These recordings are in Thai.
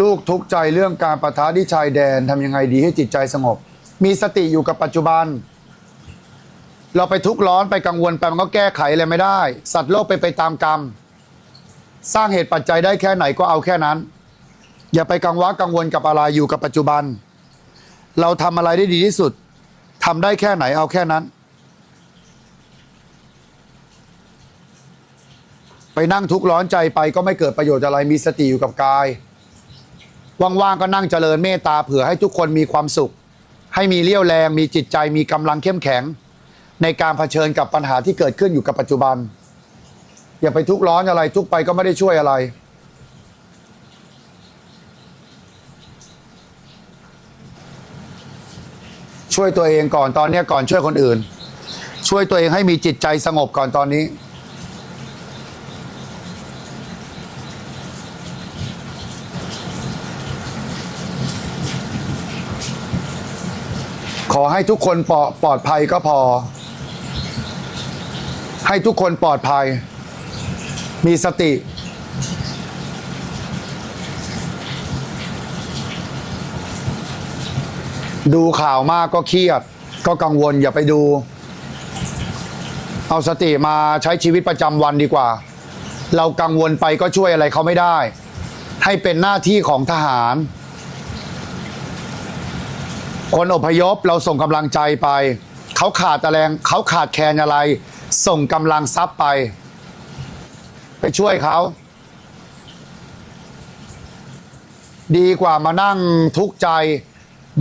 ลูกทุกข์ใจเรื่องการประทะที่ชายแดนทำยังไงดีให้จิตใจสงบ มีสติอยู่กับปัจจุบัน เราไปทุกข์ร้อนไปกังวลไปมันก็แก้ไขอะไรไม่ได้ สัตว์โลกไปไปตามกรรม สร้างเหตุปัจจัยได้แค่ไหนก็เอาแค่นั้น อย่าไปกังวะกังวลกับอะไรอยู่กับปัจจุบัน เราทำอะไรได้ดีที่สุดทำได้แค่ไหนเอาแค่นั้น ไปนั่งทุกข์ร้อนใจไปก็ไม่เกิดประโยชน์อะไรมีสติอยู่กับกาย ว่างๆก็นั่งเจริญเมตตาเผื่อให้ทุกคนมีความสุข ให้มีเรี่ยวแรง มีจิตใจมีกำลังเข้มแข็ง ในการเผชิญกับปัญหาที่เกิดขึ้นอยู่กับปัจจุบัน อย่าไปทุกข์ร้อนอะไร ทุกไปก็ไม่ได้ช่วยอะไรช่วยตัวเองก่อนตอนนี้ก่อนช่วยคนอื่น ช่วยตัวเองให้มีจิตใจสงบก่อนตอนนี้ ขอให้ทุกคนปลอปลอดภัยก็พอ ให้ทุกคนปลอดภัย มีสติ ดูข่าวมากก็เครียด ก็กังวลอย่าไปดู เอาสติมาใช้ชีวิตประจำวันดีกว่า เรากังวลไปก็ช่วยอะไรเขาไม่ได้ ให้เป็นหน้าที่ของทหาร คนอพยพเราส่งกำลังใจไป เขาขาดแรงเขาขาดแคลนอะไร ส่งกำลังทรัพย์ไป ไปช่วยเขา ดีกว่ามานั่งทุกข์ใจ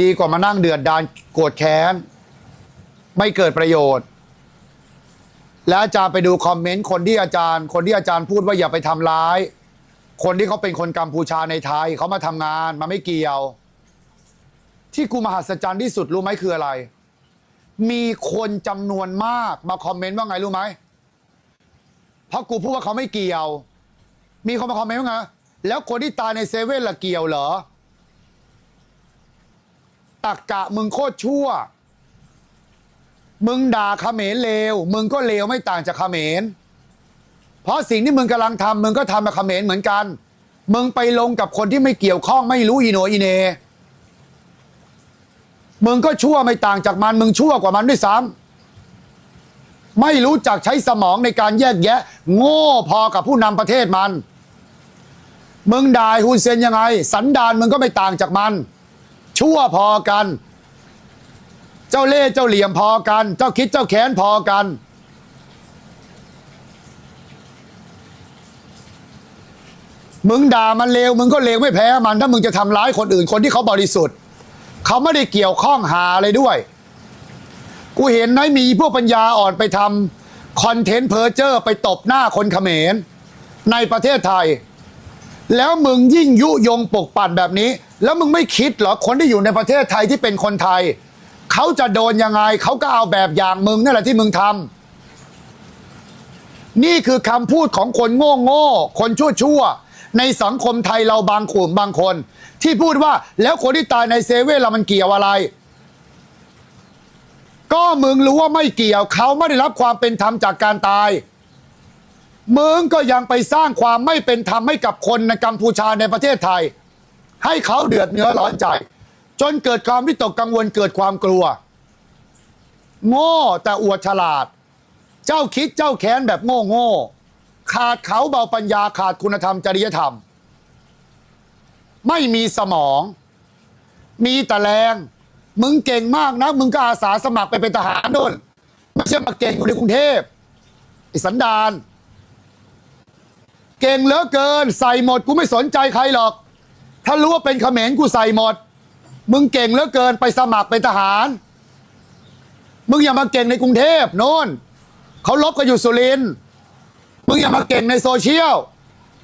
ดีกว่ามานั่งเดือดดานโกรธแค้น ไม่เกิดประโยชน์ แล้วอาจารย์ไปดูคอมเมนต์คนที่อาจารย์ คนที่อาจารย์พูดว่าอย่าไปทำร้าย คนที่เขาเป็นคนกัมพูชาในไทยเขามาทำงานมาไม่เกี่ยว ที่กูมหัศจรรย์ที่สุดรู้ไหมคืออะไร มีคนจำนวนมากมาคอมเมนต์ว่าไงรู้ไหมเพราะกูพูดว่าเขาไม่เกี่ยว มีคนมาคอมเมนต์ว่าไงแล้วคนที่ตายในเซเว่นละเกี่ยวเหรอตักกะมึงโคตรชั่ว มึงด่าเขมรเลว มึงก็เลวไม่ต่างจากเขมร เพราะสิ่งที่มึงกำลังทำมึงก็ทำกับเขมรเหมือนกัน มึงไปลงกับคนที่ไม่เกี่ยวข้องไม่รู้อีโหนอีเหน มึงก็ชั่วไม่ต่างจากมัน มึงชั่วกว่ามันด้วยซ้ำไม่รู้จักใช้สมองในการแยกแยะ โง่พอกับผู้นำประเทศมัน มึงด่าฮุนเซนยังไง สันดานมึงก็ไม่ต่างจากมัน ชั่วพอกัน เจ้าเล่ห์เจ้าเหลี่ยมพอกัน เจ้าคิดเจ้าแค้นพอกันมึงด่ามันเลวมึงก็เลวไม่แพ้มัน ถ้ามึงจะทำร้ายคนอื่นคนที่เขาบริสุทธิ์ เขาไม่ได้เกี่ยวข้องหาอะไรด้วย กูเห็นนะมีพวกปัญญาอ่อนไปทำคอนเทนต์เพอร์เจอร์ไปตบหน้าคนเขมร ในประเทศไทย แล้วมึงยิ่งยุยงปกปั่นแบบนี้ แล้วมึงไม่คิดเหรอคนที่อยู่ในประเทศไทยที่เป็นคนไทย เขาจะโดนยังไงเขาก็เอาแบบอย่างมึงนั่นแหละที่มึงทำนี่คือคำพูดของคนโง่โง่คนชั่วชั่ว ในสังคมไทยเราบางกลุ่มบางคน ที่พูดว่าแล้วคนที่ตายในเซเว่นเรามันเกี่ยวอะไร ก็มึงรู้ว่าไม่เกี่ยวเขาไม่ได้รับความเป็นธรรมจากการตายมึงก็ยังไปสร้างความไม่เป็นธรรมให้กับคนในกัมพูชาในประเทศไทย ให้เขาเดือดเนื้อร้อนใจ จนเกิดความวิตกกังวลเกิดความกลัว โง่แต่อวดฉลาด เจ้าคิดเจ้าแค้นแบบโง่โง่ ขาดเขาเบาปัญญาขาดคุณธรรมจริยธรรม ไม่มีสมอง มีแต่แรง มึงเก่งมากนะ มึงก็อาสาสมัครไปเป็นทหารโน่นไม่ใช่มาเก่งอยู่ในกรุงเทพไอ้สันดานเก่งเหลือเกิน ใส่หมดกูไม่สนใจใครหรอก ถ้ารู้ว่าเป็นเขมรกูใส่หมด มึงเก่งเหลือเกินไปสมัครเป็นทหาร มึงอย่ามาเก่งในกรุงเทพโน่นเขาลบกันอยู่สุรินทร์ มึงอย่ามาเก่งในโซเชียล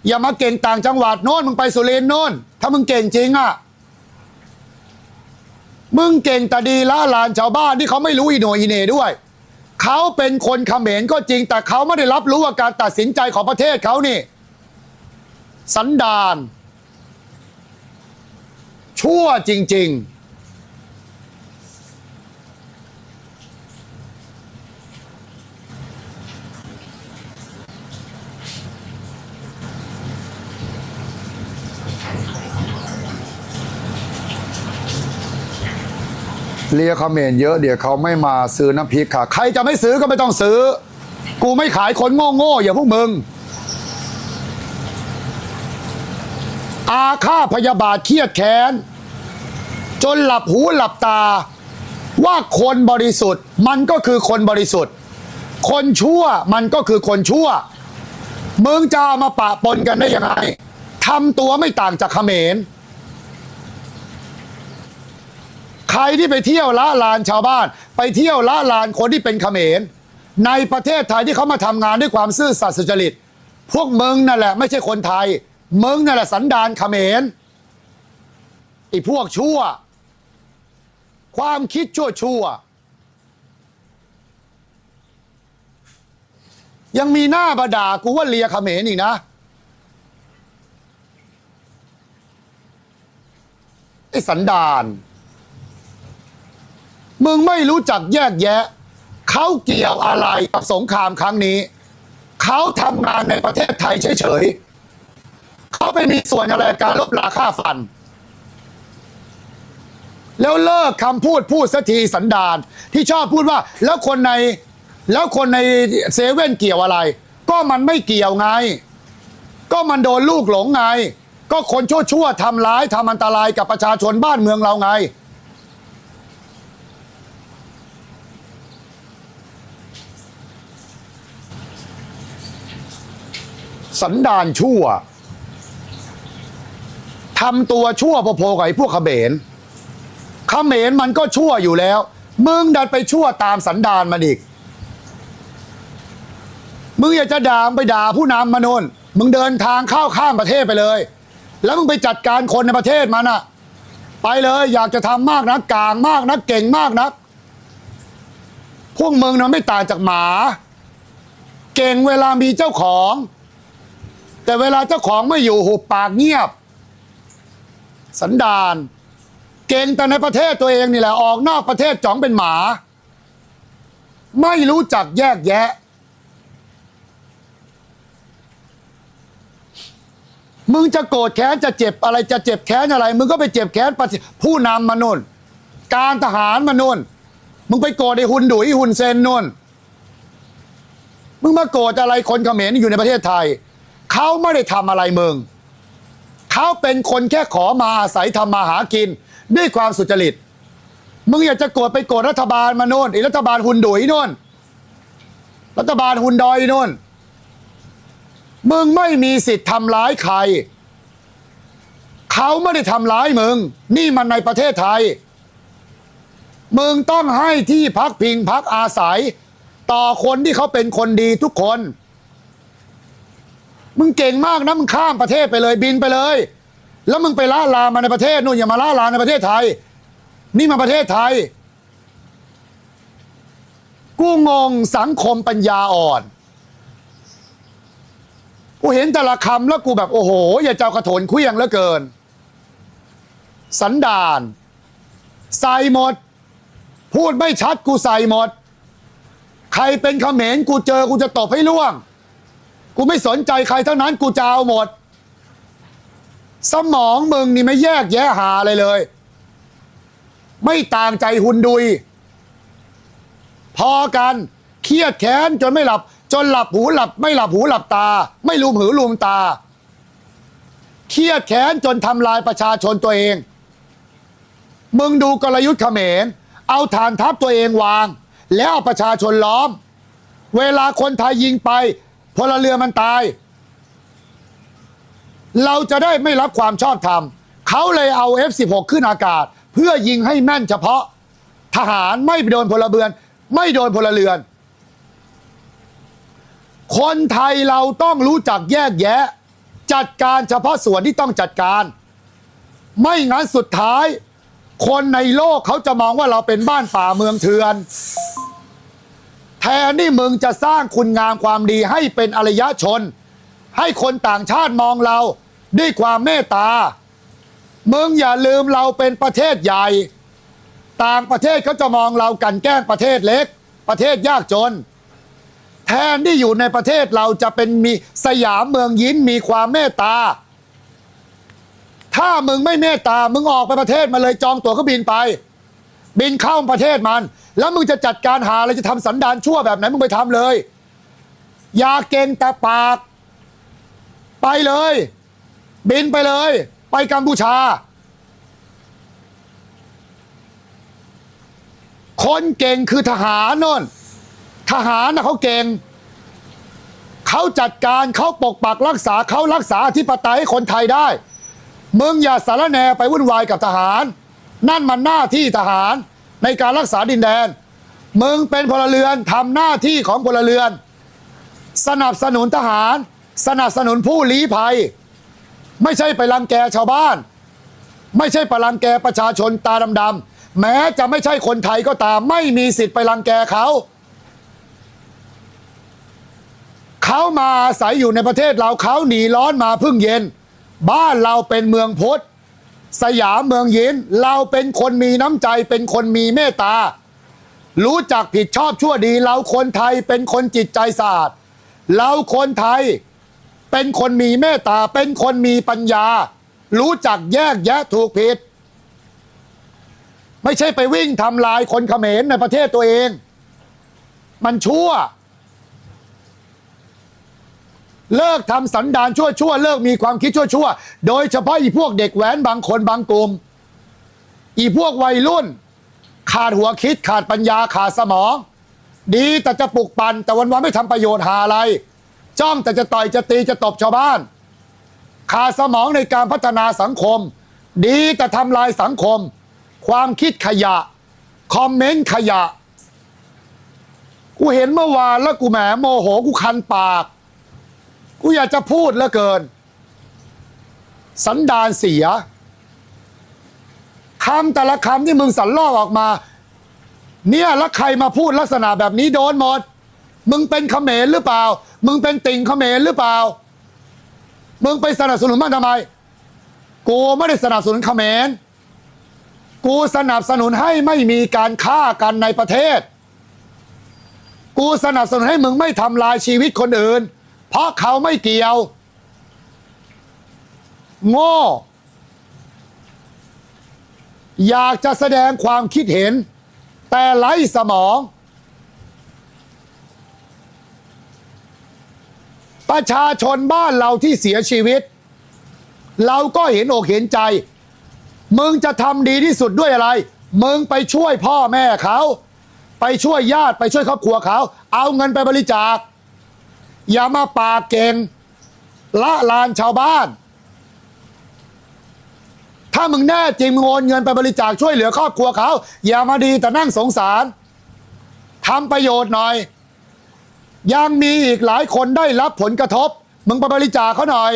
อย่ามาเก่งต่างจังหวัดโน่นมึงไปสุรินทร์โน่น ถ้ามึงเก่งจริงอะ มึงเก่งแต่ดีละลานชาวบ้านที่เขาไม่รู้อีโหนอีเหน่ด้วย เขาเป็นคนเขมรก็จริง แต่เขาไม่ได้รับรู้ว่าการตัดสินใจของประเทศเขานี่ สันดานชั่วจริง ๆ เลียเขมรเยอะเดี๋ยวเขาไม่มาซื้อน้ำพริกค่ะ ใครจะไม่ซื้อก็ไม่ต้องซื้อ กูไม่ขายคนโง่ๆอย่างพวกมึง อาฆาตพยาบาทเครียดแค้น จนหลับหูหลับตา ว่าคนบริสุทธิ์ มันก็คือคนบริสุทธิ์ คนชั่วมันก็คือคนชั่ว มึงจะามาปะปนกันได้ยังไงทำตัวไม่ต่างจากเขมร ใค รที่ไปเที่ยวละลานชาวบ้าน ไปเที่ยวละลานคนที่เป็นเขมร ในประเทศไทยที่เขามาทำงานด้วยความซื่อสัตย์สุจริต พวกมึงนั่นแหละไม่ใช่คนไทย มึงนั่นแหละสันดานเขมรไอ้พวกชั่ว ความคิดชั่วชั่วยังมีหน้าบาดากูว่าเลียเขมรอีกนะไอ้สันดาน มึงไม่รู้จักแยกแยะ เขาเกี่ยวอะไรกับสงครามครั้งนี้ เขาทำงานในประเทศไทยเฉยๆเขาไม่มีส่วนอะไรกับการลบราค่าฟัน แล้วเลิกคำพูดพูดสักทีสันดานที่ชอบพูดว่า แล้วคนในแล้วคนในเซเว่นเกี่ยวอะไร ก็มันไม่เกี่ยวไง ก็มันโดนลูกหลงไง ก็คนชั่วๆทำร้ายทำอันตรายกับประชาชนบ้านเมืองเราไง สันดานชั่วทำตัวชั่วพอๆกับไอ้พวกเขมรเขมรมันก็ชั่วอยู่แล้ว มึงดันไปชั่วตามสันดานมันอีก มึงอยากจะด่าไปด่าผู้นำมานนมึงเดินทางเข้าข้ามประเทศไปเลย แล้วมึงไปจัดการคนในประเทศมันอะไปเลยอยากจะทำมากนะกลางมากนะเก่งมากนะพวกมึงนะไม่ต่างจากหมา เก่งเวลามีเจ้าของ แต่เวลาเจ้าของไม่อยู่หุบปากเงียบ สันดาน เก่งแต่ในประเทศตัวเองนี่แหละออกนอกประเทศจ๋องเป็นหมา ไม่รู้จักแยกแยะ มึงจะโกรธแค้นจะเจ็บอะไรจะเจ็บแค้นอะไร มึงก็ไปเจ็บแค้นปผู้นำมานุ่นการทหารมานุ่นมึงไปโกรธไอ้หุนดุยหุนเซนนุ่นมึงมาโกรธอะไรคนเขมรอยู่ในประเทศไทย เขาไม่ได้ทำอะไรมึง เขาเป็นคนแค่ขอมาอาศัยทำมาหากิน ด้วยความสุจริต มึงอยากจะโกรธไปโกรธรัฐบาลมาโน่นอ้รัฐบาลหุนดุยโน่น รัฐบาลหุนดอยโน่น มึงไม่มีสิทธิ์ทำร้ายใคร เขาไม่ได้ทำร้ายมึง นี่มันในประเทศไทย มึงต้องให้ที่พักพิงพักอาศัย ต่อคนที่เขาเป็นคนดีทุกคน มึงเก่งมากนะมึงข้ามประเทศไปเลยบินไปเลย แล้วมึงไปล่าลามาในประเทศนู่นอย่ามาล่าลาในประเทศไทย นี่มาประเทศไทย กูงงสังคมปัญญาอ่อน กูเห็นแต่ละคำแล้วกูแบบโอ้โห อย่าเจ้ากระโถนคลี้ยงเหลือเกิน สันดานใส่หมด พูดไม่ชัดกูใส่หมด ใครเป็นเขมรกูเจอกูจะตบให้ล่วง กูไม่สนใจใครทั้งนั้นกูจะเอาหมด สมองมึงนี่ไม่แยกแยะหาอะไรเลย ไม่ต่างใจหุนดุย พอกันเครียดแค้นจนไม่หลับ จนหลับหูหลับ ไม่หลับหูหลับตา ไม่ลืมหูลืมตาเครียดแค้นจนทำลายประชาชนตัวเอง มึงดูกลยุทธ์เขมร เอาฐานทัพตัวเองวาง แล้วเอาประชาชนล้อม เวลาคนไทยยิงไป พลเรือมันตาย เราจะได้ไม่รับความชอบธรรมเขาเลยเอา F16 ขึ้นอากาศ เพื่อยิงให้แม่นเฉพาะ ทหารไม่โดนพลเรือน ไม่โดนพลเรือน คนไทยเราต้องรู้จักแยกแยะ จัดการเฉพาะส่วนที่ต้องจัดการ ไม่งั้นสุดท้าย คนในโลกเขาจะมองว่าเราเป็นบ้านป่าเมืองเถื่อน แทนที่มึงจะสร้างคุณงามความดีให้เป็นอารยชน ให้คนต่างชาติมองเราด้วยความเมตตา มึงอย่าลืมเราเป็นประเทศใหญ่ ต่างประเทศเขาจะมองเรากันแกล้งประเทศเล็ก ประเทศยากจน แทนที่อยู่ในประเทศเราจะเป็นมีสยามเมืองยิ้มมีความเมตตา ถ้ามึงไม่เมตตา มึงออกไปประเทศมาเลยจองตั๋วเครื่องบินไป บินเข้าประเทศมัน แล้วมึงจะจัดการหาอะไรจะทำสันดานชั่วแบบไหนมึงไปทำเลย อย่าเก่งแต่ปาก ไปเลย บินไปเลย ไปกัมพูชา คนเก่งคือทหารน่นทหารนะเขาเก่งเขาจัดการเขาปกปักรักษาเขารักษาอธิปไตยให้คนไทยได้ มึงอย่าสารแนไปวุ่นวายกับทหาร นั่นมันหน้าที่ทหารในการรักษาดินแดน มึงเป็นพลเรือนทำหน้าที่ของพลเรือน สนับสนุนทหาร สนับสนุนผู้ลี้ภัย ไม่ใช่ไปรังแกชาวบ้าน ไม่ใช่ไปรังแกประชาชนตาดำๆแม้จะไม่ใช่คนไทยก็ตาม ไม่มีสิทธิ์ไปรังแกเขาเขามาอาศัยอยู่ในประเทศเราเขาหนีร้อนมาพึ่งเย็น บ้านเราเป็นเมืองพุทธ สยามเมืองยินเราเป็นคนมีน้ำใจเป็นคนมีเมตตา รู้จักผิดชอบชั่วดี เราคนไทยเป็นคนจิตใจสะอาดเราคนไทยเป็นคนมีเมตตา เป็นคนมีปัญญา รู้จักแยกแยะถูกผิด ไม่ใช่ไปวิ่งทำลายคนเขมรในประเทศตัวเอง มันชั่ว เลิกทำสันดานชั่วชั่วเลิกมีความคิดชั่วชั่วโดยเฉพาะอีพวกเด็กแว้นบางคนบางกลุ่มอีพวกวัยรุ่น ขาดหัวคิดขาดปัญญาขาดสมอง ดีแต่จะปลุกปั่นแต่วันวันไม่ทำประโยชน์หาอะไร จ้องแต่จะต่อยจะตีจะตบชาวบ้าน ขาดสมองในการพัฒนาสังคม ดีแต่ทำลายสังคม ความคิดขยะ คอมเมนต์ขยะ กูเห็นเมื่อวานแล้วกูแหมโมโหกูคันปาก กูอยากจะพูดเหลือเกิน สันดานเสียคำแต่ละคำที่มึงสันล่อออกมา เนี่ยแล้วใครมาพูดลักษณะแบบนี้โดนหมด มึงเป็นเขมรหรือเปล่า มึงเป็นติ่งเขมรหรือเปล่า มึงไปสนับสนุนมันทำไม กูไม่ได้สนับสนุนเขมร กูสนับสนุนให้ไม่มีการฆ่ากันในประเทศ กูสนับสนุนให้มึงไม่ทำลายชีวิตคนอื่น เพราะเขาไม่เกี่ยว โง่ อยากจะแสดงความคิดเห็น แต่ไร้สมอง ประชาชนบ้านเราที่เสียชีวิต เราก็เห็นอกเห็นใจ มึงจะทำดีที่สุดด้วยอะไร มึงไปช่วยพ่อแม่เขา ไปช่วยญาติไปช่วยครอบครัวเขา เอาเงินไปบริจาค อย่ามาปากเก่งละลานชาวบ้าน ถ้ามึงแน่จริงมึงโอนเงินไปบริจาคช่วยเหลือครอบครัวเขา อย่ามาดีแต่นั่งสงสารทำประโยชน์หน่อย ยังมีอีกหลายคนได้รับผลกระทบ มึงไปบริจาคเขาหน่อย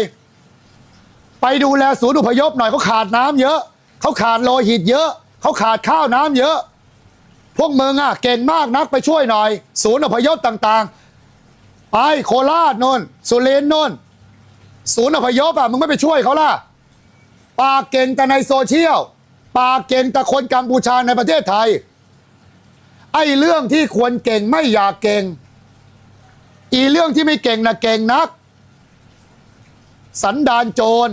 ไปดูแลศูนย์อพยพหน่อยเขาขาดน้ำเยอะ เขาขาดโลหิตเยอะ เขาขาดข้าวน้ำเยอะ พวกมึงอะเก่งมากนักไปช่วยหน่อย ศูนย์อพยพต่าง ๆ ไปโคราชนนสุรินทร์นนศูนย์อพยพอะมึงไม่ไปช่วยเขาล่ะ ปากเก่งแต่ในโซเชียล ปากเก่งแต่คนกัมพูชาในประเทศไทย ไอ้เรื่องที่ควรเก่งไม่อยากเก่ง อีเรื่องที่ไม่เก่งนะเก่งนัก สันดานโจร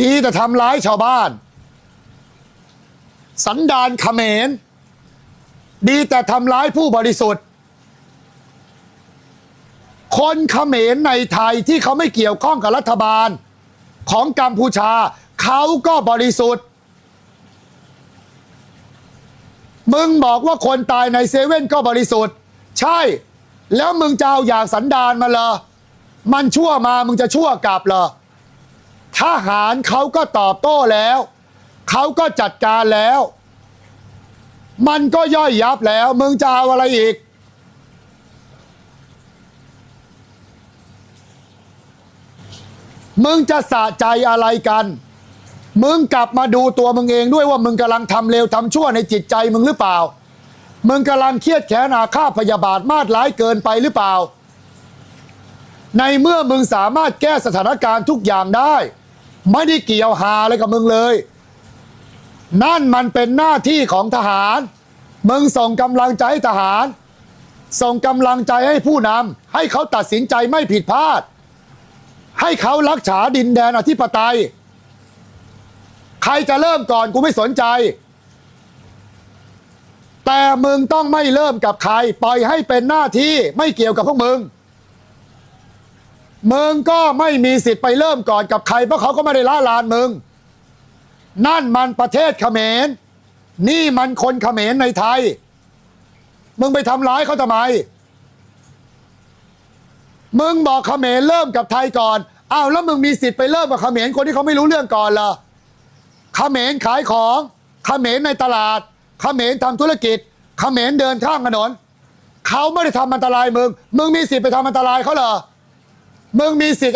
ดีแต่ทำร้ายชาวบ้าน สันดานเขมร ดีแต่ทำร้ายผู้บริสุทธิ์ คนเขมรในไทยที่เขาไม่เกี่ยวข้องกับรัฐบาล ของกัมพูชา เขาก็บริสุทธิ์ มึงบอกว่าคนตายในเซเว่นก็บริสุทธิ์ ใช่ แล้วมึงจะเอาอย่างสันดานมาเหรอมันชั่วมามึงจะชั่วกลับเหรอทหารเขาก็ตอบโต้แล้ว เขาก็จัดการแล้ว มันก็ย่อยยับแล้ว มึงจะเอาอะไรอีก มึงจะสะใจอะไรกัน มึงกลับมาดูตัวมึงเองด้วยว่ามึงกำลังทำเลวทำชั่วในจิตใจมึงหรือเปล่า มึงกำลังเครียดแค้นอาฆาตพยาบาทมาดร้ายเกินไปหรือเปล่า ในเมื่อมึงสามารถแก้สถานการณ์ทุกอย่างได้ ไม่ได้เกี่ยวหาอะไรกับมึงเลย นั่นมันเป็นหน้าที่ของทหาร มึงส่งกำลังใจให้ทหาร ส่งกำลังใจให้ผู้นำให้เขาตัดสินใจไม่ผิดพลาด ให้เขารักษาดินแดนอธิปไตย ใครจะเริ่มก่อนกูไม่สนใจ แต่มึงต้องไม่เริ่มกับใคร ปล่อยให้เป็นหน้าที่ไม่เกี่ยวกับพวกมึง มึงก็ไม่มีสิทธิ์ไปเริ่มก่อนกับใครเพราะเขาก็ไม่ได้ล่าลานมึง นั่นมันประเทศเขมร นี่มันคนเขมรในไทย มึงไปทำร้ายเขาทำไม มึงบอกเขมรเริ่มกับไทยก่อนอ้าวแล้วมึงมีสิทธิ์ไปเริ่มกับเขมรคนที่เขาไม่รู้เรื่องก่อนเหรอเขมรขายของเขมรในตลาดเขมรทำธุรกิจเขมรเดินข้างถนนเขาไม่ได้ทำอันตรายมึง มึงมีสิทธิ์ไปทำอันตรายเขาเหรอมึงมีสิทธิ์